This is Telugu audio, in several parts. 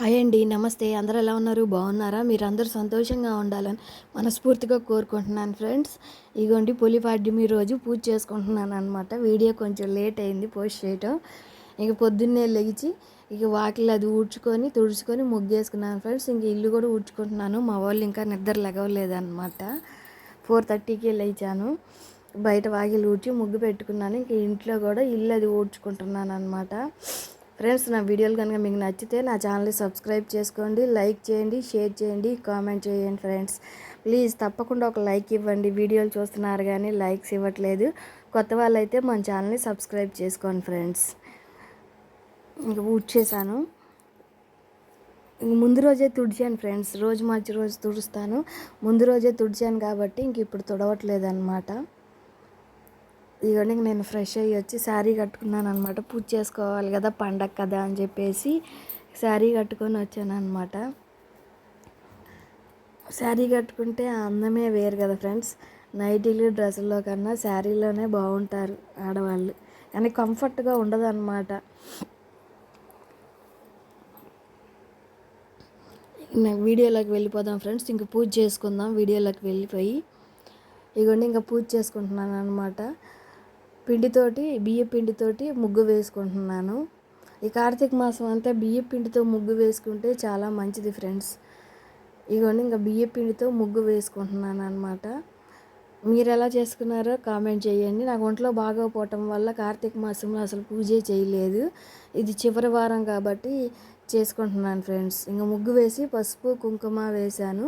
హాయ్ అండి నమస్తే. అందరు ఎలా ఉన్నారు? బాగున్నారా? మీరు అందరూ సంతోషంగా ఉండాలని మనస్ఫూర్తిగా కోరుకుంటున్నాను ఫ్రెండ్స్. ఇగోండి పులిపాడ్యమి రోజు పూజ చేసుకుంటున్నాను అనమాట వీడియో కొంచెం లేట్ అయింది పోస్ట్ చేయటం. ఇక పొద్దున్నే లెగిచి ఇక వాకిలు అది ఊడ్చుకొని తుడుచుకొని ముగ్గేసుకున్నాను ఫ్రెండ్స్. ఇంక ఇల్లు కూడా ఊడ్చుకుంటున్నాను. మా వాళ్ళు ఇంకా నిద్ర లెగవలేదన్నమాట ఫోర్ థర్టీకి లేచాను. బయట వాకిలు ఊడ్చి ముగ్గు పెట్టుకున్నాను. ఇంక ఇంట్లో కూడా ఇల్లు అది ఊడ్చుకుంటున్నాను అనమాట ఫ్రెండ్స్ నా వీడియోలు కనుక మీకు నచ్చితే నా ఛానల్ని సబ్స్క్రైబ్ చేసుకోండి లైక్ చేయండి షేర్ చేయండి కామెంట్ చేయండి ఫ్రెండ్స్. ప్లీజ్ తప్పకుండా ఒక లైక్ ఇవ్వండి. వీడియోలు చూస్తున్నారు కానీ లైక్స్ ఇవ్వట్లేదు. కొత్త వాళ్ళైతే మన ఛానల్ని సబ్స్క్రైబ్ చేసుకోండి ఫ్రెండ్స్. ఇంకా చేశాను. ముందు రోజే తుడిచాను ఫ్రెండ్స్. రోజు మార్చి రోజు తుడుస్తాను. ముందు రోజే తుడిచాను కాబట్టి ఇంక ఇప్పుడు తుడవట్లేదు అనమాట ఇదిగోండి నేను ఫ్రెష్ అయ్యి వచ్చి శారీ కట్టుకున్నాను అనమాట పూజ చేసుకోవాలి కదా పండగ కదా అని చెప్పేసి శారీ కట్టుకొని వచ్చాను అనమాట శారీ కట్టుకుంటే అందమే వేరు కదా ఫ్రెండ్స్. నైటీలు డ్రెస్సుల్లో కన్నా శారీలోనే బాగుంటారు ఆడవాళ్ళు. కానీ కంఫర్ట్గా ఉండదు అనమాట వీడియోలోకి వెళ్ళిపోదాం ఫ్రెండ్స్. ఇంక పూజ చేసుకుందాం వీడియోలోకి వెళ్ళిపోయి. ఇగోండి ఇంకా పూజ చేసుకుంటున్నాను అనమాట పిండితోటి బియ్య పిండితోటి ముగ్గు వేసుకుంటున్నాను. ఈ కార్తీక మాసం అంతా బియ్య పిండితో ముగ్గు వేసుకుంటే చాలా మంచిది ఫ్రెండ్స్. ఇగోండి ఇంకా బియ్య పిండితో ముగ్గు వేసుకుంటున్నాను అనమాట మీరు ఎలా చేసుకున్నారో కామెంట్ చేయండి. నాకు ఒంట్లో బాగోపోవటం వల్ల కార్తీక మాసంలో అసలు పూజే చేయలేదు. ఇది చివరి వారం కాబట్టి చేసుకుంటున్నాను ఫ్రెండ్స్. ఇంకా ముగ్గు వేసి పసుపు కుంకుమ వేశాను.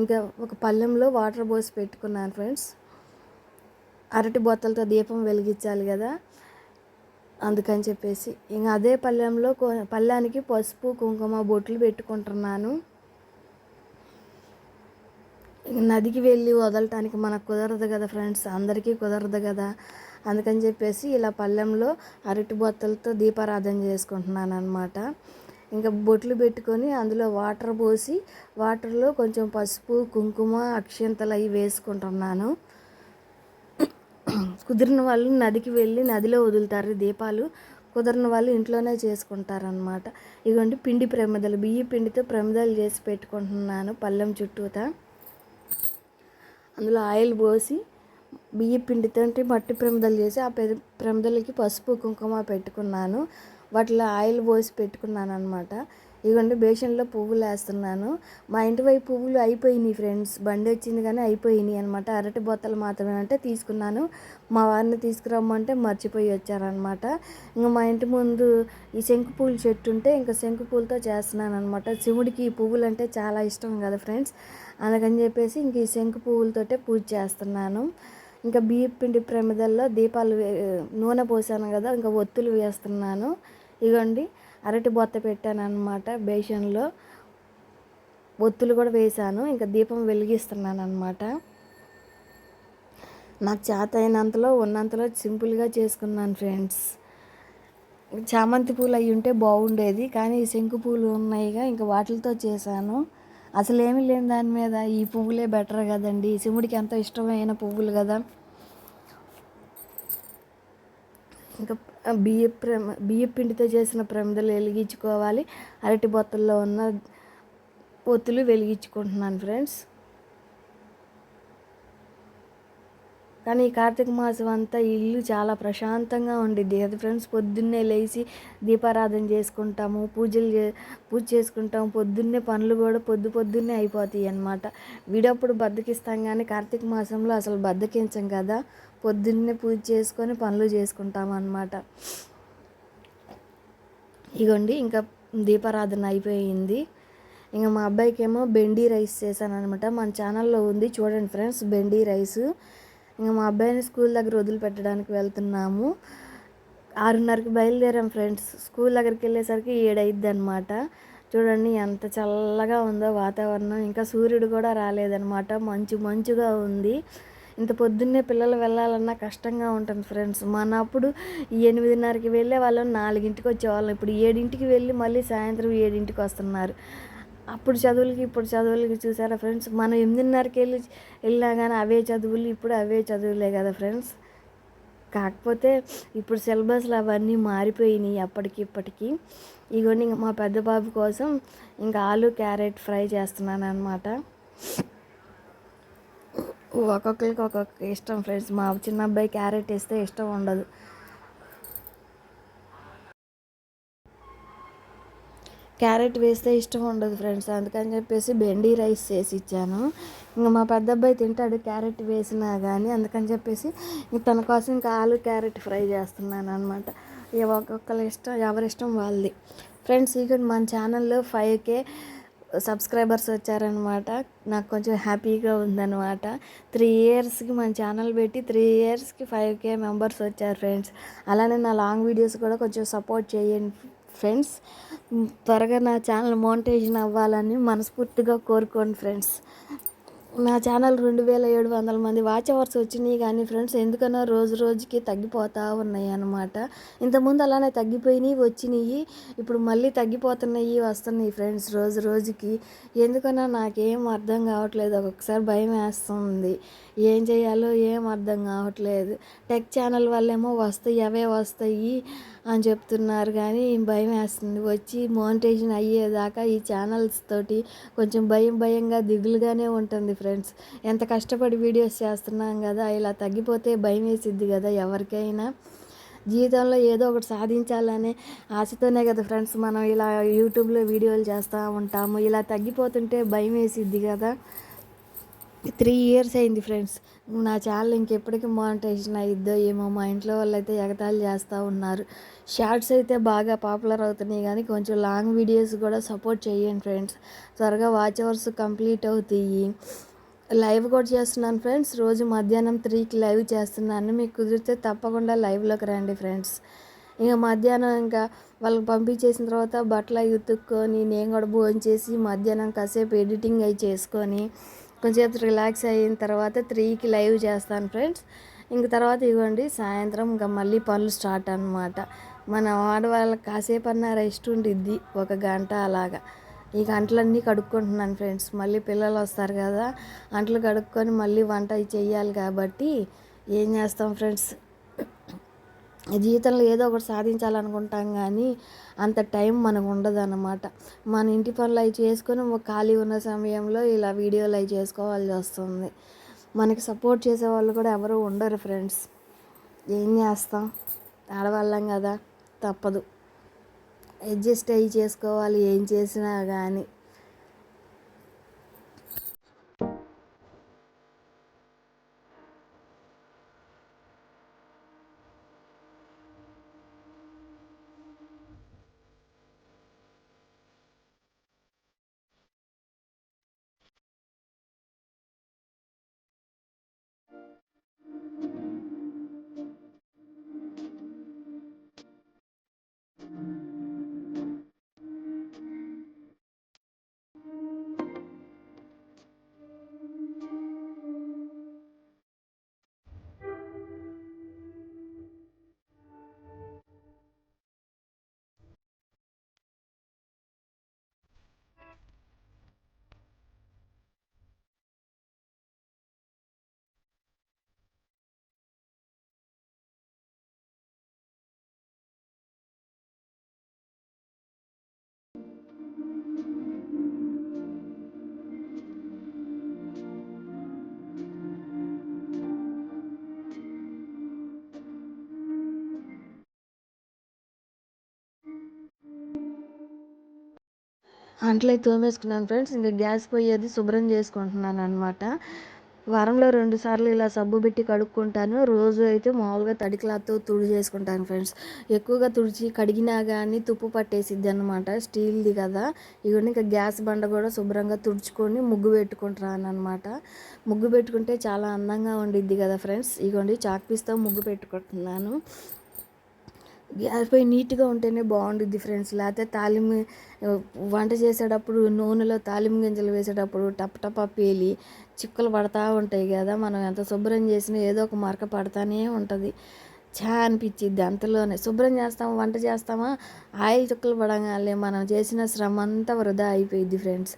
ఇంకా ఒక పళ్ళెంలో వాటర్ పోసి పెట్టుకున్నాను ఫ్రెండ్స్. అరటి బొత్తలతో దీపం వెలిగించాలి కదా? అందుకని చెప్పేసి. ఇంకా అదే పళ్ళెంలో పళ్ళానికి పసుపు కుంకుమ బొట్లు పెట్టుకుంటున్నాను. నదికి వెళ్ళి వదలటానికి మనకు కుదరదు కదా ఫ్రెండ్స్. అందరికీ కుదరదు కదా. అందుకని చెప్పేసి ఇలా పళ్ళెంలో అరటి బొత్తలతో దీపారాధన చేసుకుంటున్నాను అనమాట ఇంకా బొట్లు పెట్టుకొని అందులో వాటర్ పోసి వాటర్లో కొంచెం పసుపు కుంకుమ అక్షింతలు అవి వేసుకుంటున్నాను. కుదిరిన వాళ్ళు నదికి వెళ్ళి నదిలో వదులుతారు దీపాలు కుదిరిన వాళ్ళు ఇంట్లోనే చేసుకుంటారనమాట ఇదిగోండి పిండి ప్రమిదలు బియ్య పిండితో ప్రమిదలు చేసి పెట్టుకుంటున్నాను పళ్ళెం చుట్టూత. అందులో ఆయిల్ పోసి బియ్య పిండితో మట్టి ప్రమిదలు చేసి ఆ ప్రమిదలకి పసుపు కుంకుమ పెట్టుకున్నాను. వాటిలో ఆయిల్ పోసి పెట్టుకున్నాను అనమాట ఇదిగోండి బేషన్లో పువ్వులు వేస్తున్నాను. మా ఇంటి వైపు పువ్వులు అయిపోయినాయి ఫ్రెండ్స్. బండి వచ్చింది కానీ అయిపోయినాయి అనమాట అరటి బొత్తలు మాత్రమే అంటే తీసుకున్నాను. మా వారిని తీసుకురమ్మంటే మర్చిపోయి వచ్చారనమాట ఇంకా మా ఇంటి ముందు ఈ శంకు పూల చెట్టు ఉంటే ఇంకా శంకు పూలతో చేస్తున్నాను అనమాట శివుడికి ఈ పువ్వులు అంటే చాలా ఇష్టం కదా ఫ్రెండ్స్. అందుకని చెప్పేసి ఇంక ఈ శంకు పువ్వులతోటే పూజ చేస్తున్నాను. ఇంకా బియ్య పిండి ప్రమిదల్లో దీపాలు నూనె పోసాను కదా ఇంకా ఒత్తులు వేస్తున్నాను. ఇగోండి అరటి బొత్త పెట్టాను అనమాట బేషన్లో. ఒత్తులు కూడా వేశాను. ఇంకా దీపం వెలిగిస్తున్నాను అనమాట నాకు చేత అయినంతలో ఉన్నంతలో సింపుల్గా చేసుకున్నాను ఫ్రెండ్స్. చామంతి పూలు అవి ఉంటే బాగుండేది. కానీ శంకు పూలు ఉన్నాయిగా ఇంకా వాటితో చేశాను. అసలు ఏమీ లేని దాని మీద ఈ పువ్వులే బెటర్ కదండి. శివుడికి ఎంతో ఇష్టమైన పువ్వులు కదా. ఇంకా బియ్య ప్రమ బియ్య పిండితో చేసిన ప్రమిదలు వెలిగించుకోవాలి. అరటి బొత్తల్లో ఉన్న ఒత్తులు వెలిగించుకుంటున్నాను ఫ్రెండ్స్. కానీ ఈ కార్తీక మాసం అంతా ఇల్లు చాలా ప్రశాంతంగా ఉండిద్ది కదా ఫ్రెండ్స్. పొద్దున్నే లేచి దీపారాధన చేసుకుంటాము పూజలు చే పూజ చేసుకుంటాము. పొద్దున్నే పనులు కూడా పొద్దు పొద్దున్నే అయిపోతాయి అన్నమాట. విడప్పుడు బద్దకిస్తాం కానీ కార్తీక మాసంలో అసలు బద్దకించం కదా. పొద్దున్నే పూజ చేసుకొని పనులు చేసుకుంటాం అన్నమాట ఇగోండి ఇంకా దీపారాధన అయిపోయింది. ఇంకా మా అబ్బాయికి ఏమో బెండీ రైస్ చేశాను అనమాట మన ఛానల్లో ఉంది చూడండి ఫ్రెండ్స్ బెండీ రైస్. ఇంకా మా అబ్బాయిని స్కూల్ దగ్గర వదిలిపెట్టడానికి వెళ్తున్నాము. ఆరున్నరకి బయలుదేరాం ఫ్రెండ్స్. స్కూల్ దగ్గరికి వెళ్ళేసరికి ఏడైద్ది అనమాట చూడండి ఎంత చల్లగా ఉందో వాతావరణం. ఇంకా సూర్యుడు కూడా రాలేదనమాట మంచు మంచుగా ఉంది. ఇంత పొద్దున్నే పిల్లలు వెళ్ళాలన్నా కష్టంగా ఉంటుంది ఫ్రెండ్స్. మన అప్పుడు ఎనిమిదిన్నరకి వెళ్ళే వాళ్ళం నాలుగింటికి వచ్చేవాళ్ళం. ఇప్పుడు ఏడింటికి వెళ్ళి మళ్ళీ సాయంత్రం ఏడింటికి వస్తున్నారు. అప్పుడు చదువులకి ఇప్పుడు చదువులకి చూసారా ఫ్రెండ్స్? మనం ఎనిమిదిన్నరకి వెళ్ళి వెళ్ళినా కానీ అవే చదువులు ఇప్పుడు అవే చదువులే కదా ఫ్రెండ్స్. కాకపోతే ఇప్పుడు సిలబస్లు అవన్నీ మారిపోయినాయి అప్పటికి ఇప్పటికి. ఇగోండి ఇంక మా పెద్ద బాబు కోసం ఇంకా ఆలు క్యారెట్ ఫ్రై చేస్తున్నాను అనమాట ఒక్కొక్కరికి ఒక్కొక్క ఇష్టం ఫ్రెండ్స్. మా చిన్న అబ్బాయి క్యారెట్ వేస్తే ఇష్టం ఉండదు. క్యారెట్ వేస్తే ఇష్టం ఉండదు ఫ్రెండ్స్. అందుకని చెప్పేసి బెండి రైస్ చేసి ఇచ్చాను. ఇంకా మా పెద్ద అబ్బాయి తింటాడు క్యారెట్ వేసినా కానీ అందుకని చెప్పేసి తన కోసం ఇంకా ఆలు క్యారెట్ ఫ్రై చేస్తున్నాను అనమాట ఇక ఒక్కొక్కరి ఇష్టం ఎవరి ఇష్టం వాళ్ళది. ఫ్రెండ్స్ ఇక మన ఛానల్లో ఫైవ్ కే సబ్స్క్రైబర్స్ వచ్చారనమాట. నాకు కొంచెం హ్యాపీగా ఉందన్నమాట త్రీ ఇయర్స్కి మన ఛానల్ పెట్టి త్రీ ఇయర్స్కి ఫైవ్ కే మెంబర్స్ వచ్చారు ఫ్రెండ్స్. అలానే నా లాంగ్ వీడియోస్ కూడా కొంచెం సపోర్ట్ చేయండి ఫ్రెండ్స్. త్వరగా నా ఛానల్ మోనిటైజేషన్ అవ్వాలని మనస్ఫూర్తిగా కోరుకోండి ఫ్రెండ్స్. నా ఛానల్ రెండు వేల ఏడు వందల మంది వాచ్ అవర్స్ వచ్చినాయి కానీ ఫ్రెండ్స్ ఎందుకన్నా రోజు రోజుకి తగ్గిపోతూ ఉన్నాయి అన్నమాట. ఇంతకుముందు అలానే తగ్గిపోయినాయి వచ్చినాయి ఇప్పుడు మళ్ళీ తగ్గిపోతున్నాయి వస్తున్నాయి ఫ్రెండ్స్ రోజు రోజుకి. ఎందుకన్నా నాకేం అర్థం కావట్లేదు ఒక్కొక్కసారి భయం వేస్తుంది. ఏం చేయాలో ఏం అర్థం కావట్లేదు. టెక్ ఛానల్ వల్లేమో వస్తాయి అవే వస్తాయి అని చెప్తున్నారు కానీ భయం వేస్తుంది. వచ్చి మోనిటేషన్ అయ్యేదాకా ఈ ఛానల్స్ తోటి కొంచెం భయం భయంగా దిగులుగానే ఉంటుంది ఫ్రెండ్స్. ఎంత కష్టపడి వీడియోస్ చేస్తున్నాం కదా ఇలా తగ్గిపోతే భయం వేసిద్ది కదా ఎవరికైనా. జీవితంలో ఏదో ఒకటి సాధించాలనే ఆశతోనే కదా ఫ్రెండ్స్ మనం ఇలా యూట్యూబ్లో వీడియోలు చేస్తూ ఉంటాము. ఇలా తగ్గిపోతుంటే భయం వేసిద్ది కదా. త్రీ ఇయర్స్ అయింది ఫ్రెండ్స్. నా ఛానల్ ఇంకెప్పటికీ మానిటైజేషన్ అయిద్దో ఏమో మా ఇంట్లో వాళ్ళు అయితే ఎగతాళి చేస్తూ ఉన్నారు. షార్ట్స్ అయితే బాగా పాపులర్ అవుతున్నాయి కానీ కొంచెం లాంగ్ వీడియోస్ కూడా సపోర్ట్ చేయండి ఫ్రెండ్స్. త్వరగా వాచ్ అవర్స్ కంప్లీట్ అవుతాయి. లైవ్ కూడా చేస్తున్నాను ఫ్రెండ్స్. రోజు మధ్యాహ్నం త్రీకి లైవ్ చేస్తున్నాను. మీకు కుదిరితే తప్పకుండా లైవ్లోకి రండి ఫ్రెండ్స్. ఇంకా మధ్యాహ్నం ఇంకా వాళ్ళకి పంపించేసిన తర్వాత బట్టలు అవి ఉతుక్కొని నేను కూడా భోజనం చేసి మధ్యాహ్నం కాసేపు ఎడిటింగ్ అవి చేసుకొని కొంచెం రిలాక్స్ అయిన తర్వాత త్రీకి లైవ్ చేస్తాను ఫ్రెండ్స్ ఇంక తర్వాత ఇవ్వండి సాయంత్రం ఇంకా మళ్ళీ పనులు స్టార్ట్ అనమాట మన ఆడవాళ్ళకి కాసేపు అన్న రెస్ట్ ఉండిద్ది ఒక గంట అలాగా. ఈ గంటలన్నీ కడుక్కుంటున్నాను ఫ్రెండ్స్ మళ్ళీ పిల్లలు వస్తారు కదా అంటలు కడుక్కొని మళ్ళీ వంట చెయ్యాలి కాబట్టి ఏం చేస్తాం ఫ్రెండ్స్ జీవితంలో ఏదో ఒకటి సాధించాలనుకుంటాం కానీ అంత టైం మనకు ఉండదు అన్నమాట మన ఇంటి పనులు అవి చేసుకొని ఖాళీ ఉన్న సమయంలో ఇలా వీడియోలు అవి చేసుకోవాల్సి వస్తుంది. మనకి సపోర్ట్ చేసే వాళ్ళు కూడా ఎవరు ఉండరు ఫ్రెండ్స్. ఏం చేస్తాం? ఆడవాళ్ళం కదా తప్పదు. అడ్జస్ట్ అయ్యి చేసుకోవాలి ఏం చేసినా కానీ. అంట్లు తోమేసుకున్నాను ఫ్రెండ్స్. ఇంకా గ్యాస్ పోయేది శుభ్రం చేసుకుంటున్నాను అనమాట వారంలో రెండు సార్లు ఇలా సబ్బు పెట్టి కడుక్కుంటాను. రోజు అయితే మామూలుగా తడి క్లాత్తో తుడి చేసుకుంటాను ఫ్రెండ్స్. ఎక్కువగా తుడిచి కడిగినా కానీ తుప్పు పట్టేసిద్ది అనమాట స్టీల్ది కదా. ఇవన్నీ ఇంకా గ్యాస్ బండ కూడా శుభ్రంగా తుడుచుకొని ముగ్గు పెట్టుకుంటున్నాను అనమాట ముగ్గు పెట్టుకుంటే చాలా అందంగా ఉండిద్ది కదా ఫ్రెండ్స్. ఇగోండి చాక్ పీస్తో ముగ్గు పెట్టుకుంటున్నాను. గ్యాస్ పొయ్యి నీట్గా ఉంటేనే బాగుంటుంది ఫ్రెండ్స్ లేకపోతే తాలింపు వంట చేసేటప్పుడు నూనెలో తాలింపు గింజలు వేసేటప్పుడు టప్ టప పేలి చిక్కులు పడతా ఉంటాయి కదా మనం ఎంత శుభ్రం చేసినా ఏదో ఒక మరక పడతానే ఉంటుంది. చా అనిపించిద్ది అంతలోనే. శుభ్రం చేస్తాము వంట చేస్తామా? ఆయిల్ చుక్కలు పడగానే మనం చేసిన శ్రమ అంతా వృధా అయిపోయింది ఫ్రెండ్స్.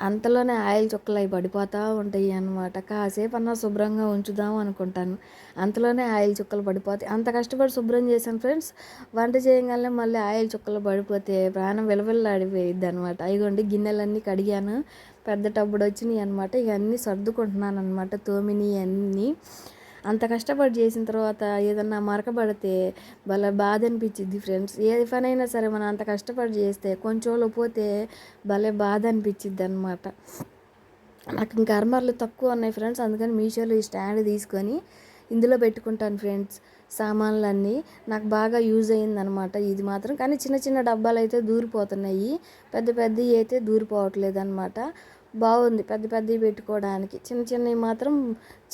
అంతలోనే ఆయిల్ చుక్కలు అవి పడిపోతూ ఉంటాయి అన్నమాట. కాసేపు అన్నా శుభ్రంగా ఉంచుదాం అనుకుంటాను. అంతలోనే ఆయిల్ చుక్కలు పడిపోతాయి. అంత కష్టపడి శుభ్రం చేశాను ఫ్రెండ్స్. వంట చేయగానే మళ్ళీ ఆయిల్ చుక్కలు పడిపోతే ప్రాణం విలవిల్లాడిపోయిద్ది అనమాట అయిగోండి గిన్నెలన్నీ కడిగాను. పెద్ద టబ్బుడు వచ్చినాయి అనమాట ఇవన్నీ సర్దుకుంటున్నాను అనమాట తోమిని అన్నీ అంత కష్టపడి చేసిన తర్వాత ఏదన్నా మరకబడితే భలే బాధ అనిపించింది ఫ్రెండ్స్ ఏ పనైనా సరే మనం అంత కష్టపడి చేస్తే కొంచెంలో పోతే భలే బాధ అనిపించింది అనమాట నాకు ఇంకా అర్మర్లు తక్కువ ఉన్నాయి ఫ్రెండ్స్ అందుకని మీషోలో ఈ స్టాండ్ తీసుకొని ఇందులో పెట్టుకుంటాను ఫ్రెండ్స్ సామాన్లన్నీ నాకు బాగా యూజ్ అయిందనమాట ఇది మాత్రం. కానీ చిన్న చిన్న డబ్బాలు అయితే దూరిపోతున్నాయి. పెద్ద పెద్దవి అయితే దూరిపోవట్లేదు అనమాట బాగుంది. పెద్ద పెద్దవి పెట్టుకోవడానికి. చిన్న చిన్నవి మాత్రం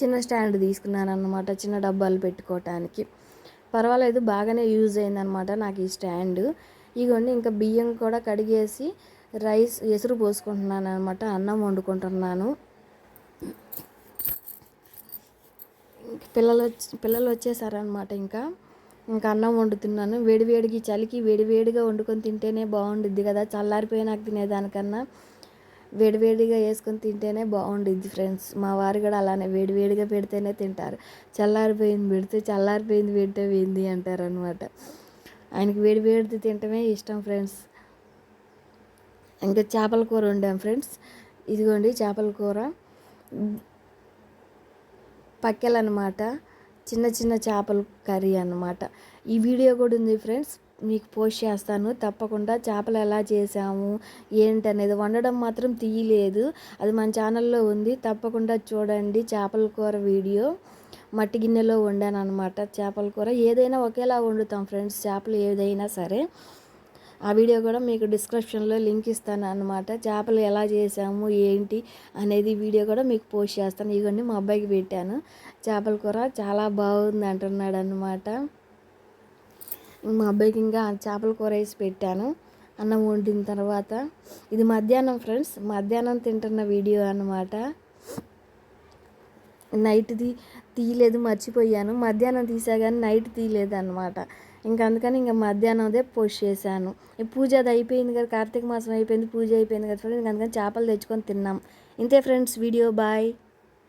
చిన్న స్టాండ్ తీసుకున్నాను అనమాట చిన్న డబ్బాలు పెట్టుకోవటానికి. పర్వాలేదు బాగానే యూజ్ అయిందనమాట నాకు ఈ స్టాండ్. ఇగోండి ఇంకా బియ్యం కూడా కడిగేసి రైస్ ఎసురు పోసుకుంటున్నాను అనమాట అన్నం వండుకుంటున్నాను. పిల్లలు వచ్చి పిల్లలు వచ్చేసారనమాట ఇంకా. ఇంకా అన్నం వండుతున్నాను. వేడివేడికి చలికి వేడివేడిగా వండుకొని తింటేనే బాగుండుద్ది కదా. చల్లారిపోయినాక తినేదానికన్నా. వేడివేడిగా వేసుకొని తింటేనే బాగుండిద్ది ఫ్రెండ్స్. మా వారు కూడా అలానే వేడివేడిగా పెడితేనే తింటారు. చల్లారిపోయింది పెడితే చల్లారిపోయింది పెడితే పోయింది అంటారు అనమాట ఆయనకి వేడివేడిది తింటమే ఇష్టం ఫ్రెండ్స్. ఇంకా చేపల కూర వండాం ఫ్రెండ్స్. ఇదిగోండి చేపల కూర. పక్కెలన్నమాట. చిన్న చిన్న చేపల కర్రీ అన్నమాట. ఈ వీడియో కూడా ఉంది ఫ్రెండ్స్. మీకు పోస్ట్ చేస్తాను. తప్పకుండా చేపలు ఎలా చేసాము ఏంటి అనేది వండడం మాత్రం తీయలేదు. అది మన ఛానల్లో ఉంది. తప్పకుండా చూడండి చేపల కూర వీడియో. మట్టి గిన్నెలో వండాను అనమాట చేపల కూర. ఏదైనా ఒకేలా వండుతాం ఫ్రెండ్స్ చేపలు ఏదైనా సరే. ఆ వీడియో కూడా మీకు డిస్క్రిప్షన్లో లింక్ ఇస్తాను అనమాట చేపలు ఎలా చేసాము ఏంటి అనేది వీడియో కూడా మీకు పోస్ట్ చేస్తాను. ఇవన్నీ మా అబ్బాయికి పెట్టాను. చేపల కూర చాలా బాగుంది అంటున్నాడు అనమాట మా అబ్బాయికి ఇంకా చేపల కూర వేసి పెట్టాను. అన్నం వండిన తర్వాత ఇది మధ్యాహ్నం ఫ్రెండ్స్ మధ్యాహ్నం తింటున్న వీడియో అనమాట నైట్ది తీయలేదు మర్చిపోయాను. మధ్యాహ్నం తీసా కానీ నైట్ తీయలేదు అనమాట ఇంకా అందుకని ఇంకా మధ్యాహ్నందే పోస్ట్ చేశాను. పూజ అది అయిపోయింది కదా కార్తీక మాసం అయిపోయింది పూజ అయిపోయింది కదా ఫ్రెండ్స్ అందుకని చేపలు తెచ్చుకొని తిన్నాం. ఇంతే ఫ్రెండ్స్ వీడియో బాయ్.